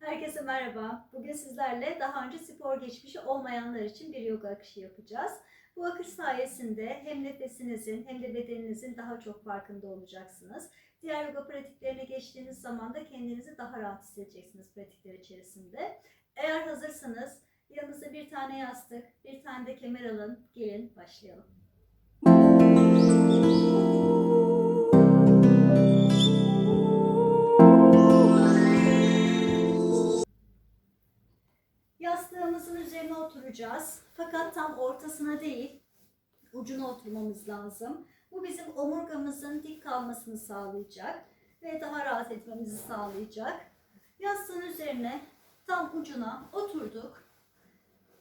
Herkese merhaba. Bugün sizlerle daha önce spor geçmişi olmayanlar için bir yoga akışı yapacağız. Bu akış sayesinde hem nefesinizin hem de bedeninizin daha çok farkında olacaksınız. Diğer yoga pratiklerine geçtiğiniz zaman da kendinizi daha rahat hissedeceksiniz pratikler içerisinde. Eğer hazırsanız yanınıza bir tane yastık, bir tane de kemer alın. Gelin başlayalım. Oturacağız. Fakat tam ortasına değil, ucuna oturmamız lazım. Bu bizim omurgamızın dik kalmasını sağlayacak ve daha rahat etmemizi sağlayacak. Yastığın üzerine tam ucuna oturduk.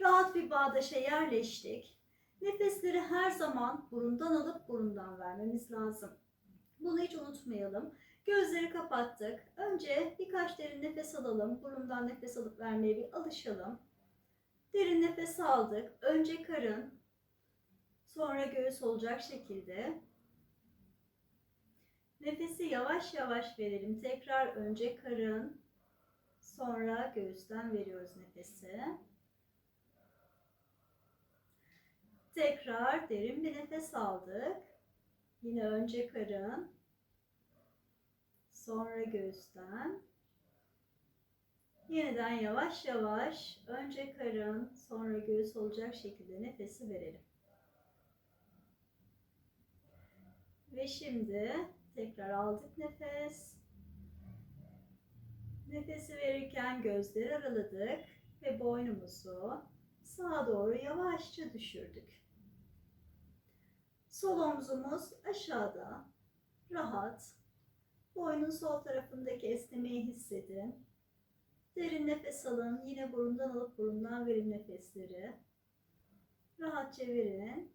Rahat bir bağdaşa yerleştik. Nefesleri her zaman burundan alıp burundan vermemiz lazım. Bunu hiç unutmayalım. Gözleri kapattık. Önce birkaç derin nefes alalım. Burundan nefes alıp vermeye bir alışalım. Derin nefes aldık. Önce karın, sonra göğüs olacak şekilde. Nefesi yavaş yavaş verelim. Tekrar önce karın, sonra göğüsten veriyoruz nefesi. Tekrar derin bir nefes aldık. Yine önce karın, sonra göğüsten. Yeniden yavaş yavaş önce karın, sonra göğüs olacak şekilde nefesi verelim. Ve şimdi tekrar aldık nefes. Nefesi verirken gözleri araladık ve boynumuzu sağa doğru yavaşça düşürdük. Sol omzumuz aşağıda, rahat. Boynun sol tarafındaki esnemeyi hissedin. Derin nefes alın. Yine burundan alıp burundan verin nefesleri. Rahatça verin.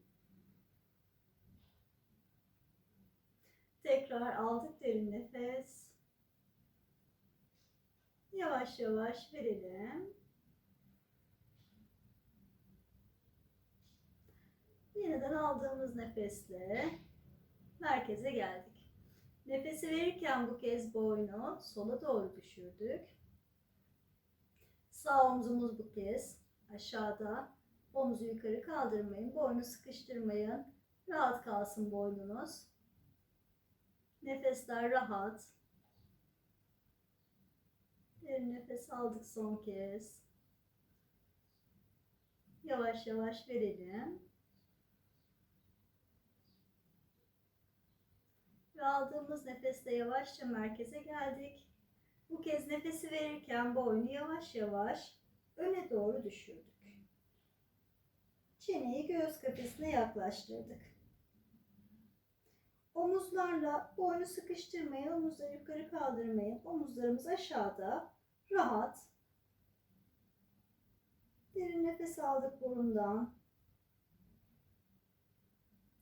Tekrar aldık derin nefes. Yavaş yavaş verelim. Yeniden aldığımız nefesle merkeze geldik. Nefesi verirken bu kez boynu sola doğru düşürdük. Sağ omzumuz bu kez aşağıda. Omuzu yukarı kaldırmayın. Boynu sıkıştırmayın. Rahat kalsın boynunuz. Nefesler rahat. Derin nefes aldık son kez. Yavaş yavaş verelim. Ve aldığımız nefeste yavaşça merkeze geldik. Bu kez nefesi verirken boynu yavaş yavaş öne doğru düşürdük. Çeneyi göğüs kafesine yaklaştırdık. Omuzlarla boynu sıkıştırmayın, omuzları yukarı kaldırmayın. Omuzlarımız aşağıda, rahat. Derin nefes aldık burundan.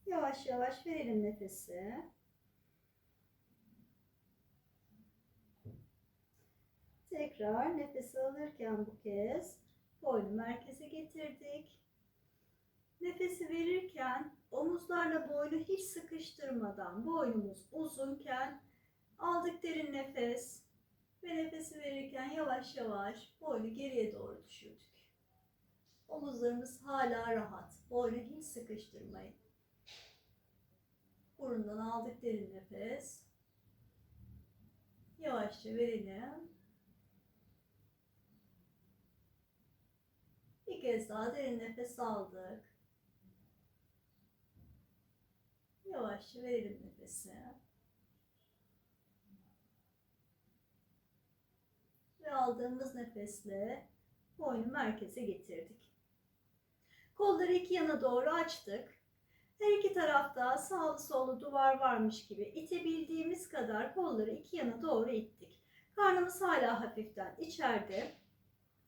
Yavaş yavaş verelim nefesi. Tekrar nefes alırken bu kez boynu merkeze getirdik. Nefesi verirken omuzlarla boynu hiç sıkıştırmadan boynumuz uzunken aldık derin nefes ve nefesi verirken yavaş yavaş boynu geriye doğru düşürdük. Omuzlarımız hala rahat. Boynu hiç sıkıştırmayın. Burundan aldık derin nefes. Yavaşça verelim. Bir kez daha derin nefes aldık. Yavaşça verelim nefesi. Ve aldığımız nefesle boynu merkeze getirdik. Kolları iki yana doğru açtık. Her iki tarafta sağlı sollu duvar varmış gibi itebildiğimiz kadar kolları iki yana doğru ittik. Karnımız hala hafiften içeride.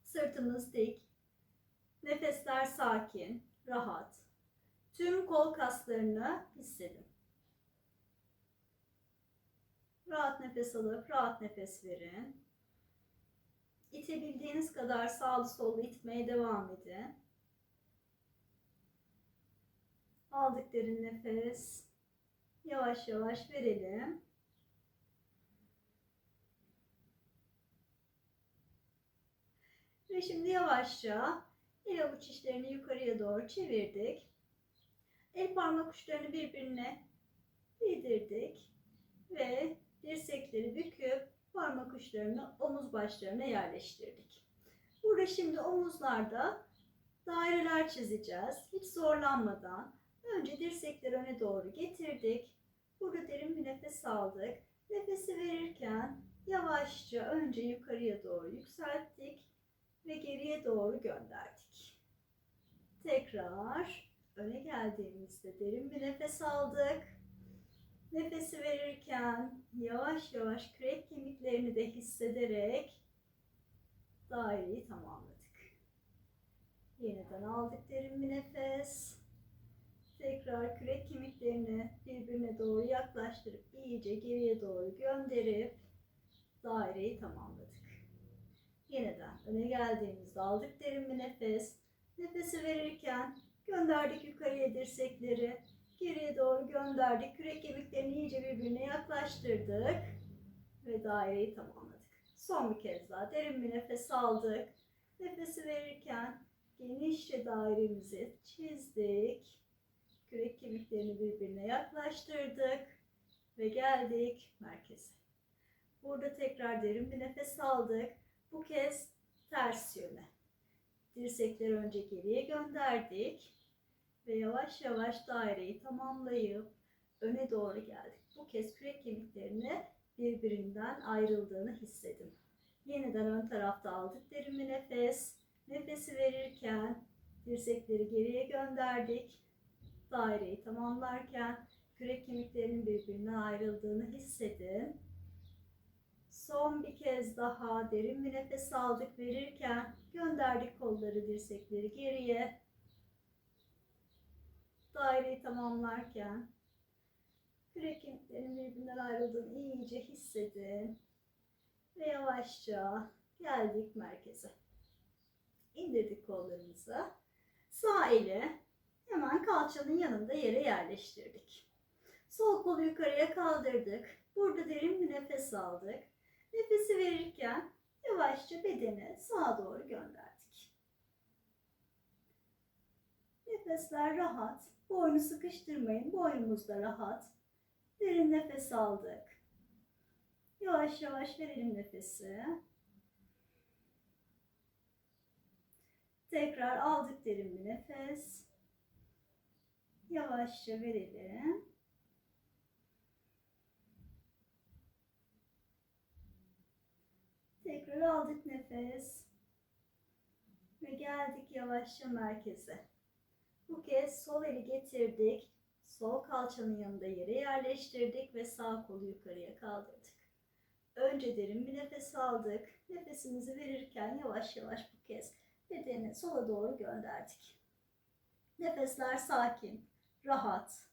Sırtımız dik. Nefesler sakin, rahat. Tüm kol kaslarını hissedin. Rahat nefes alıp rahat nefes verin. İtebildiğiniz kadar sağlı sollu itmeye devam edin. Aldık derin nefes. Yavaş yavaş verelim. Ve şimdi yavaşça el avuç içlerini yukarıya doğru çevirdik. El parmak uçlarını birbirine yedirdik. Ve dirsekleri büküp parmak uçlarını omuz başlarına yerleştirdik. Burada şimdi omuzlarda daireler çizeceğiz. Hiç zorlanmadan. Önce dirsekleri öne doğru getirdik. Burada derin bir nefes aldık. Nefesi verirken yavaşça önce yukarıya doğru yükselttik ve geriye doğru gönderdik. Tekrar öne geldiğimizde derin bir nefes aldık. Nefesi verirken yavaş yavaş kürek kemiklerini de hissederek daireyi tamamladık. Yeniden aldık derin bir nefes. Tekrar kürek kemiklerini birbirine doğru yaklaştırıp iyice geriye doğru gönderip daireyi tamamladık. Yeniden öne geldiğimizde aldık derin bir nefes. Nefesi verirken gönderdik yukarıya dirsekleri. Geriye doğru gönderdik. Kürek kemiklerini iyice birbirine yaklaştırdık. Ve daireyi tamamladık. Son bir kez daha derin bir nefes aldık. Nefesi verirken genişçe dairemizi çizdik. Kürek kemiklerini birbirine yaklaştırdık. Ve geldik merkeze. Burada tekrar derin bir nefes aldık. Bu kez ters yöne. Dirsekleri önce geriye gönderdik ve yavaş yavaş daireyi tamamlayıp öne doğru geldik. Bu kez kürek kemiklerini birbirinden ayrıldığını hissedin. Yeniden ön tarafta aldık derin bir nefes. Nefesi verirken dirsekleri geriye gönderdik. Daireyi tamamlarken kürek kemiklerinin birbirinden ayrıldığını hissedin. Son bir kez daha derin bir nefes aldık verirken gönderdik kolları dirsekleri geriye. Daireyi tamamlarken kürek birbirinden ayrıldığını iyice hissedin. Ve yavaşça geldik merkeze. İndirdik kollarımızı. Sağ eli hemen kalçanın yanında yere yerleştirdik. Sol kolu yukarıya kaldırdık. Burada derin bir nefes aldık. Nefesi verirken yavaşça bedeni sağa doğru gönderdik. Nefesler rahat. Boynu sıkıştırmayın. Boynumuz da rahat. Derin nefes aldık. Yavaş yavaş verelim nefesi. Tekrar aldık derin bir nefes. Yavaşça verelim. Tekrar aldık nefes. Ve geldik yavaşça merkeze. Bu kez sol eli getirdik. Sol kalçanın yanında yere yerleştirdik ve sağ kolu yukarıya kaldırdık. Önce derin bir nefes aldık. Nefesimizi verirken yavaş yavaş bu kez bedeni sola doğru gönderdik. Nefesler sakin, rahat.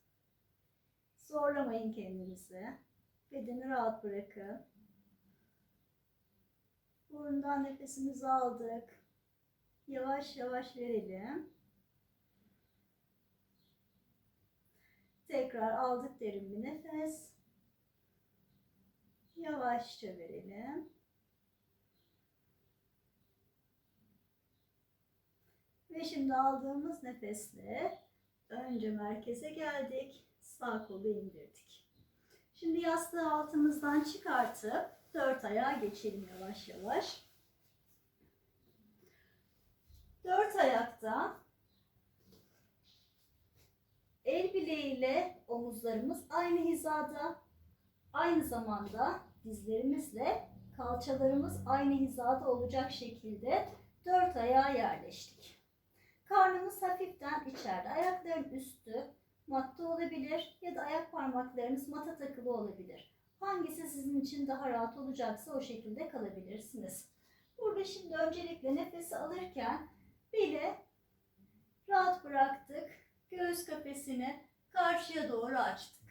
Zorlamayın kendinizi. Bedeni rahat bırakın. Burundan nefesimizi aldık. Yavaş yavaş verelim. Tekrar aldık derin bir nefes. Yavaşça verelim. Ve şimdi aldığımız nefesle önce merkeze geldik. Sağ kolu indirdik. Şimdi yastığı altımızdan çıkartıp dört ayağa geçelim yavaş yavaş. Dört ayakta el bileğiyle omuzlarımız aynı hizada. Aynı zamanda dizlerimizle kalçalarımız aynı hizada olacak şekilde dört ayağa yerleştik. Karnımız hafiften içeride. Ayakların üstü matta olabilir ya da ayak parmaklarınız mata takılı olabilir. Hangisi sizin için daha rahat olacaksa o şekilde kalabilirsiniz. Burada şimdi öncelikle nefesi alırken beli rahat bıraktık. Göğüs kafesini karşıya doğru açtık.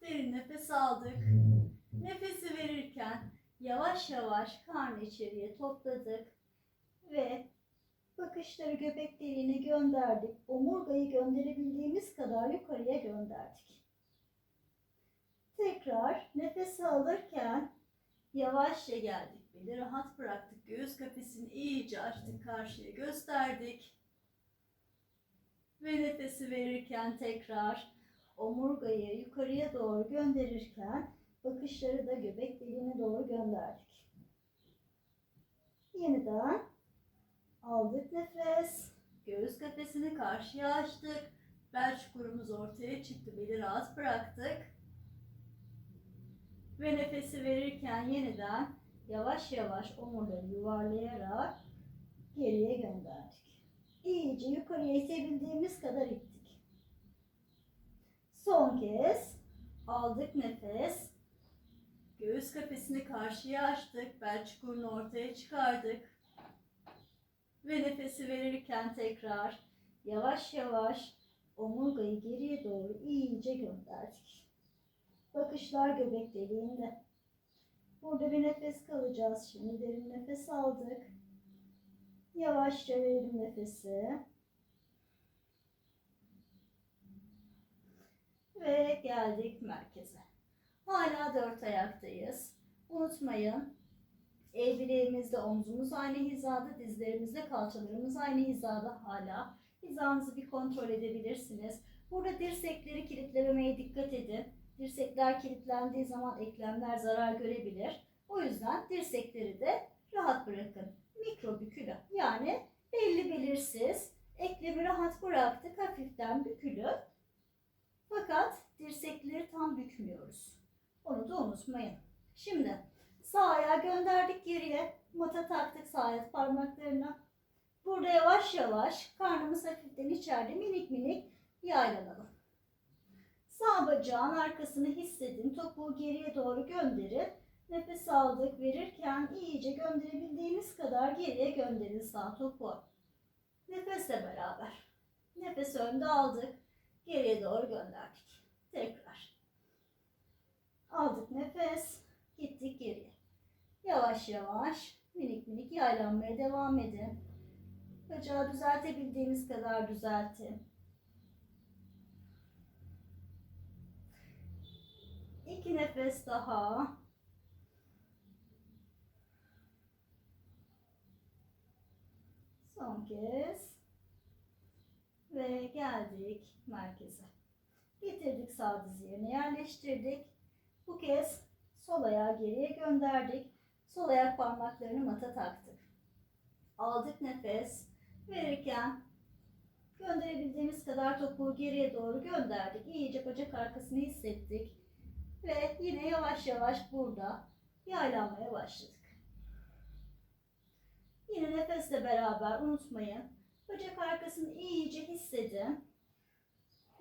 Derin nefes aldık. Nefesi verirken yavaş yavaş karnı içeriye topladık ve bakışları göbek deliğine gönderdik. Omurgayı gönderebildiğimiz kadar yukarıya gönderdik. Tekrar nefes alırken yavaşça geldik. Beli rahat bıraktık. Göğüs kafesini iyice açtık. Karşıya gösterdik. Ve nefesi verirken tekrar omurgayı yukarıya doğru gönderirken bakışları da göbek deliğine doğru gönderdik. Yeniden aldık nefes. Göğüs kafesini karşıya açtık. Bel çukurumuz ortaya çıktı. Beli rahat bıraktık. Ve nefesi verirken yeniden yavaş yavaş omurları yuvarlayarak geriye gönderdik. İyice yukarıya itebildiğimiz kadar ittik. Son kez aldık nefes. Göğüs kafesini karşıya açtık. Bel çukurunu ortaya çıkardık. Ve nefesi verirken tekrar yavaş yavaş omurgayı geriye doğru iyice gönderdik. Bakışlar göbek deliğinde. Burada bir nefes kalacağız. Şimdi derin nefes aldık. Yavaşça verelim nefesi. Ve geldik merkeze. Hala dört ayaktayız. Unutmayın. El bileğimizde omzumuz aynı hizada, dizlerimizde kalçalarımız aynı hizada hala. Hizanızı bir kontrol edebilirsiniz. Burada dirsekleri kilitlememeye dikkat edin. Dirsekler kilitlendiği zaman eklemler zarar görebilir. O yüzden dirsekleri de rahat bırakın. Mikro bükülü yani belli belirsiz. Eklemi rahat bıraktık. Hafiften bükülü. Fakat dirsekleri tam bükmüyoruz. Onu da unutmayın. Şimdi sağ ayağı gönderdik geriye. Mata taktık sağ ayak parmaklarına. Burada yavaş yavaş karnımız hafiften içeride minik minik yaylanalım. Sağ bacağın arkasını hissedin. Topuğu geriye doğru gönderin. Nefes aldık. Verirken iyice gönderebildiğiniz kadar geriye gönderin sağ topuğu. Nefesle beraber. Nefes önde aldık. Geriye doğru gönderdik. Tekrar. Aldık nefes. Gittik geriye. Yavaş yavaş minik minik yaylanmaya devam edin. Bacağı düzeltebildiğiniz kadar düzeltin. İki nefes daha. Son kez. Ve geldik merkeze. Getirdik sağ dizi yerine yerleştirdik. Bu kez sol ayağı geriye gönderdik. Sol ayak parmaklarını mata taktık. Aldık nefes. Verirken gönderebildiğimiz kadar topuğu geriye doğru gönderdik. İyice bacak arkasını hissettik. Ve yine yavaş yavaş burada yaylanmaya başladık. Yine nefesle beraber unutmayın. Bacak arkasını iyice hissedin.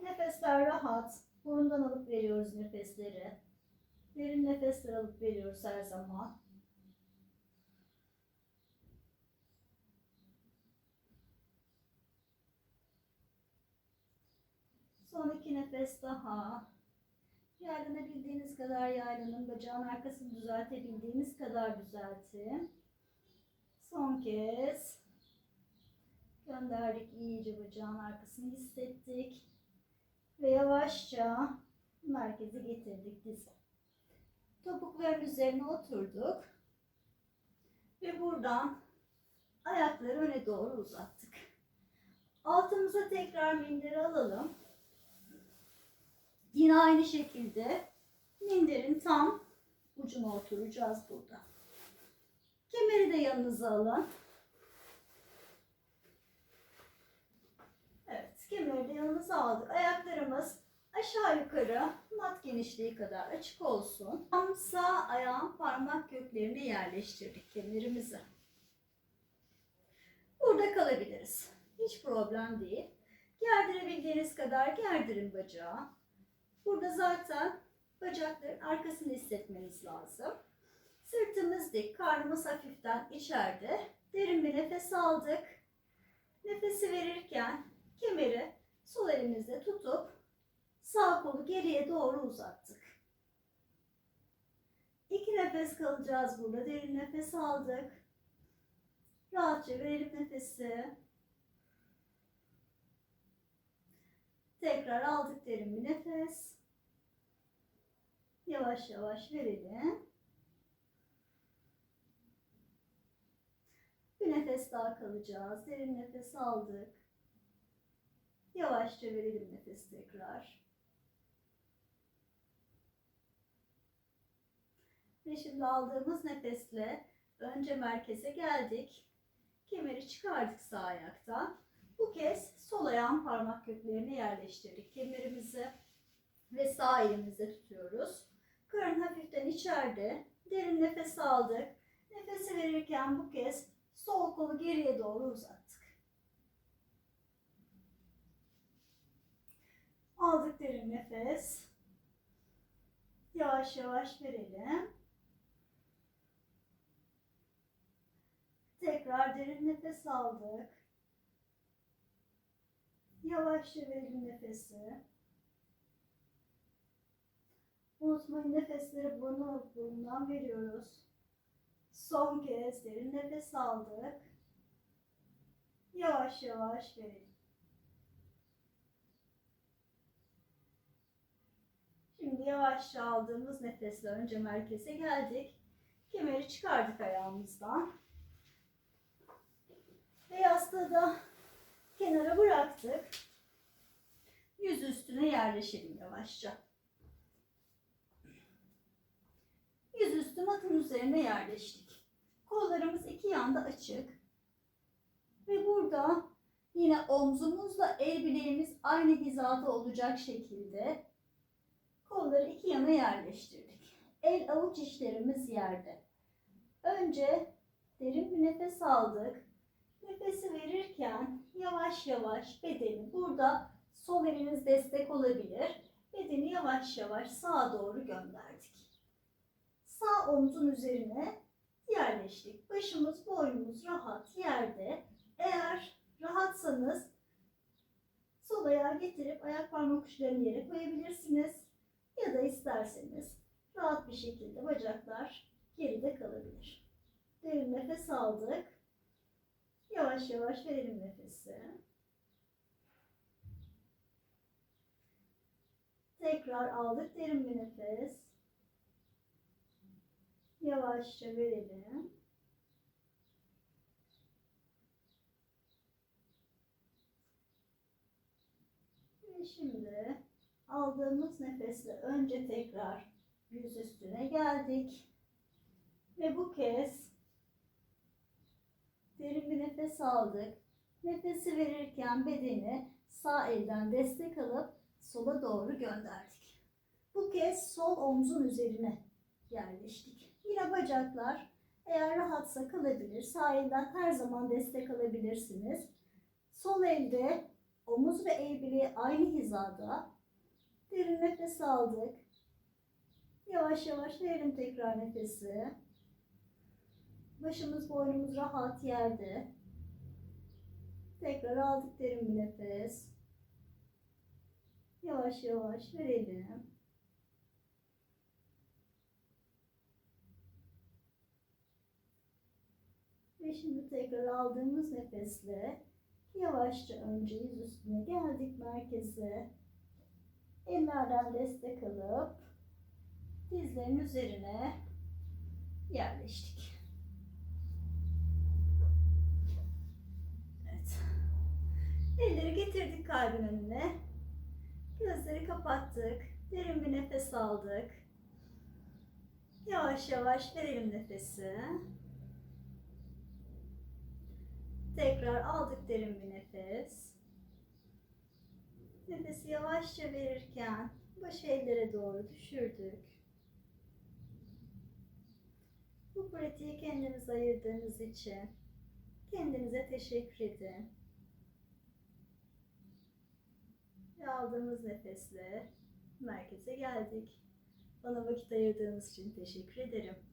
Nefesler rahat. Burundan alıp veriyoruz nefesleri. Derin nefesler alıp veriyoruz her zaman. Son iki nefes daha. Kadar yaylanın. Bacağın arkasını düzeltebildiğiniz kadar düzeltin. Son kez. Gönderdik iyice bacağın arkasını hissettik. Ve yavaşça merkeze getirdik dizi. Topukların üzerine oturduk. Ve buradan ayakları öne doğru uzattık. Altımıza tekrar minderi alalım. Yine aynı şekilde minderin tam ucuna oturacağız burada. Kemeri de yanınıza alın. Evet, kemeri de yanınıza aldık. Ayaklarımız aşağı yukarı mat genişliği kadar açık olsun. Tam sağ ayağın parmak köklerine yerleştirdik kemerimizi. Burada kalabiliriz. Hiç problem değil. Gerdirebildiğiniz kadar gerdirin bacağı. Burada zaten bacakların arkasını hissetmeniz lazım. Sırtımız dik, karnımız hafiften içeride. Derin bir nefes aldık. Nefesi verirken kemeri sol elimizde tutup sağ kolu geriye doğru uzattık. İki nefes kalacağız burada. Derin nefes aldık. Rahatça verelim nefesi. Tekrar aldık derin bir nefes. Yavaş yavaş verelim. nefes daha kalacağız. Derin nefes aldık. Yavaşça verelim nefes tekrar. Ve şimdi aldığımız nefesle önce merkeze geldik. Kemeri çıkardık sağ ayaktan. Bu kez sol ayağın parmak köklerine yerleştirdik. Kemerimizi ve sağ elimizde tutuyoruz. Karın hafiften içeride. Derin nefes aldık. Nefesi verirken bu kez sol kolu geriye doğru uzattık. Aldık derin nefes. Yavaş yavaş verelim. Tekrar derin nefes aldık. Yavaşça verelim nefesi. Unutmayın nefesleri burnu burundan veriyoruz. Son kez derin nefes aldık. Yavaş yavaş verelim. Şimdi yavaşça aldığımız nefesle önce merkeze geldik. Kemeri çıkardık ayağımızdan. Ve yastığı da kenara bıraktık. Yüz üstüne yerleşelim yavaşça. Matın üzerine yerleştik. Kollarımız iki yanda açık. Ve burada yine omzumuzla el bileğimiz aynı hizada olacak şekilde kolları iki yana yerleştirdik. El avuç içlerimiz yerde. Önce derin bir nefes aldık. Nefesi verirken yavaş yavaş bedeni burada sol eliniz destek olabilir. Bedeni yavaş yavaş sağa doğru gönderdik sağ omzun üzerine yerleştik. Başımız, boynumuz rahat yerde. Eğer rahatsanız sol ayağı getirip ayak parmak uçlarını yere koyabilirsiniz. Ya da isterseniz rahat bir şekilde bacaklar geride kalabilir. Derin nefes aldık. Yavaş yavaş verelim nefesi. Tekrar aldık derin bir nefes. Yavaşça verelim. Ve şimdi aldığımız nefesle önce tekrar yüz üstüne geldik. Ve bu kez derin bir nefes aldık. Nefesi verirken bedeni sağ elden destek alıp sola doğru gönderdik. Bu kez sol omzun üzerine yerleştik. Yine bacaklar eğer rahatsa kalabilir. Sağ elden her zaman destek alabilirsiniz. Sol elde omuz ve el bileği aynı hizada. Derin nefes aldık. Yavaş yavaş verelim tekrar nefesi. Başımız boynumuz rahat yerde. Tekrar aldık derin bir nefes. Yavaş yavaş verelim. Ve şimdi tekrar aldığımız nefesle yavaşça önce yüz üstüne geldik merkeze. Ellerden destek alıp dizlerin üzerine yerleştik. Evet. Elleri getirdik kalbin önüne. Gözleri kapattık. Derin bir nefes aldık. Yavaş yavaş verelim nefesi. Tekrar aldık derin bir nefes. Nefesi yavaşça verirken başı ellere doğru düşürdük. Bu pratiği kendiniz ayırdığınız için kendinize teşekkür edin. Ve aldığımız nefesle merkeze geldik. Bana vakit ayırdığınız için teşekkür ederim.